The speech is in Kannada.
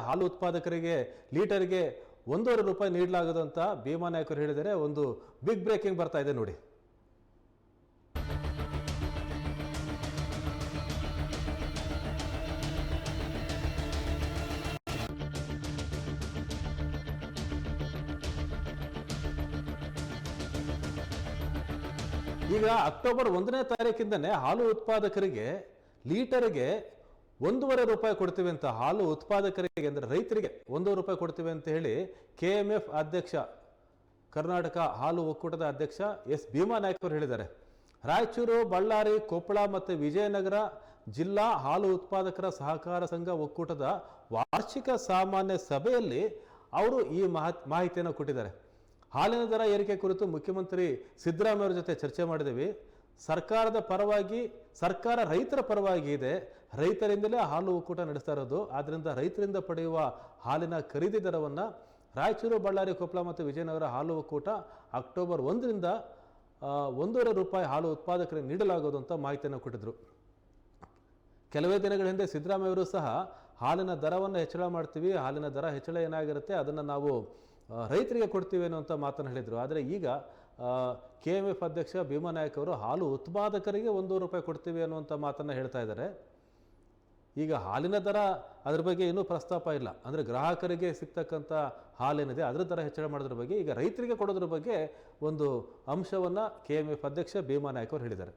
ಹಾಲು ಉತ್ಪಾದಕರಿಗೆ, ಲೀಟರ್ಗೆ ಒಂದೂವರೆ ರೂಪಾಯಿ ನೀಡಲಾಗದು ಅಂತ ಭೀಮಾ ನಾಯಕರು ಹೇಳಿದರೆ ಒಂದು ಬಿಗ್ ಬ್ರೇಕಿಂಗ್ ಬರ್ತಾ ಇದೆ ನೋಡಿ. ಈಗ ಅಕ್ಟೋಬರ್ ಒಂದನೇ ತಾರೀಕಿಂದನೇ ಹಾಲು ಉತ್ಪಾದಕರಿಗೆ, ಲೀಟರ್ಗೆ ಒಂದೂವರೆ ರೂಪಾಯಿ ಕೊಡ್ತೀವಿ ಅಂತ ಹಾಲು ಉತ್ಪಾದಕರಿಗೆ ಅಂದರೆ ರೈತರಿಗೆ ಒಂದೂವರೆ ರೂಪಾಯಿ ಕೊಡ್ತೀವಿ ಅಂತ ಹೇಳಿ ಕೆ ಎಂ ಎಫ್ ಅಧ್ಯಕ್ಷ, ಕರ್ನಾಟಕ ಹಾಲು ಒಕ್ಕೂಟದ ಅಧ್ಯಕ್ಷ ಎಸ್ ಭೀಮಾ ನಾಯ್ಕ ಅವರು ಹೇಳಿದ್ದಾರೆ. ರಾಯಚೂರು, ಬಳ್ಳಾರಿ, ಕೊಪ್ಪಳ ಮತ್ತು ವಿಜಯನಗರ ಜಿಲ್ಲಾ ಹಾಲು ಉತ್ಪಾದಕರ ಸಹಕಾರ ಸಂಘ ಒಕ್ಕೂಟದ ವಾರ್ಷಿಕ ಸಾಮಾನ್ಯ ಸಭೆಯಲ್ಲಿ ಅವರು ಈ ಮಹತ್ ಮಾಹಿತಿಯನ್ನು ಕೊಟ್ಟಿದ್ದಾರೆ. ಹಾಲಿನ ದರ ಏರಿಕೆ ಕುರಿತು ಮುಖ್ಯಮಂತ್ರಿ ಸಿದ್ದರಾಮಯ್ಯವರ ಜೊತೆ ಚರ್ಚೆ ಮಾಡಿದ್ದೀವಿ. ಸರ್ಕಾರದ ಪರವಾಗಿ, ಸರ್ಕಾರ ರೈತರ ಪರವಾಗಿ ಇದೆ. ರೈತರಿಂದಲೇ ಹಾಲು ಒಕ್ಕೂಟ ನಡೆಸ್ತಾ ಇರೋದು. ಆದ್ದರಿಂದ ರೈತರಿಂದ ಪಡೆಯುವ ಹಾಲಿನ ಖರೀದಿ ದರವನ್ನು ರಾಯಚೂರು, ಬಳ್ಳಾರಿ, ಕೊಪ್ಪಳ ಮತ್ತು ವಿಜಯನಗರ ಹಾಲು ಒಕ್ಕೂಟ ಅಕ್ಟೋಬರ್ ಒಂದರಿಂದ ಒಂದೂವರೆ ರೂಪಾಯಿ ಹಾಲು ಉತ್ಪಾದಕರಿಗೆ ನೀಡಲಾಗುವುದು ಅಂತ ಮಾಹಿತಿಯನ್ನು ಕೊಟ್ಟಿದ್ರು. ಕೆಲವೇ ದಿನಗಳ ಹಿಂದೆ ಸಿದ್ದರಾಮಯ್ಯ ಅವರು ಸಹ ಹಾಲಿನ ದರವನ್ನು ಹೆಚ್ಚಳ ಮಾಡ್ತೀವಿ. ಹಾಲಿನ ದರ ಹೆಚ್ಚಳ ಏನಾಗಿರುತ್ತೆ? ಅದನ್ನು ನಾವು ರೈತರಿಗೆ ಕೊಡ್ತೀವಿ ಅಂತ ಮಾತನ್ನು ಹೇಳಿದರು. ಆದರೆ ಈಗ ಕೆ ಎಂ ಎಫ್ ಅಧ್ಯಕ್ಷ ಭೀಮಾ ನಾಯಕ್ ಅವರು ಹಾಲು ಉತ್ಪಾದಕರಿಗೆ ಒಂದು ರೂಪಾಯಿ ಕೊಡ್ತೀವಿ ಅನ್ನುವಂಥ ಮಾತನ್ನು ಹೇಳ್ತಾ ಇದ್ದಾರೆ. ಈಗ ಹಾಲಿನ ದರ ಅದ್ರ ಬಗ್ಗೆ ಏನೂ ಪ್ರಸ್ತಾಪ ಇಲ್ಲ. ಅಂದರೆ ಗ್ರಾಹಕರಿಗೆ ಸಿಗ್ತಕ್ಕಂಥ ಹಾಲೇನಿದೆ, ಅದರ ದರ ಹೆಚ್ಚಳ ಮಾಡೋದ್ರ ಬಗ್ಗೆ, ಈಗ ರೈತರಿಗೆ ಕೊಡೋದ್ರ ಬಗ್ಗೆ ಒಂದು ಅಂಶವನ್ನು ಕೆ ಎಂ ಎಫ್ ಅಧ್ಯಕ್ಷ ಭೀಮಾ ನಾಯಕ್ ಅವರು ಹೇಳಿದ್ದಾರೆ.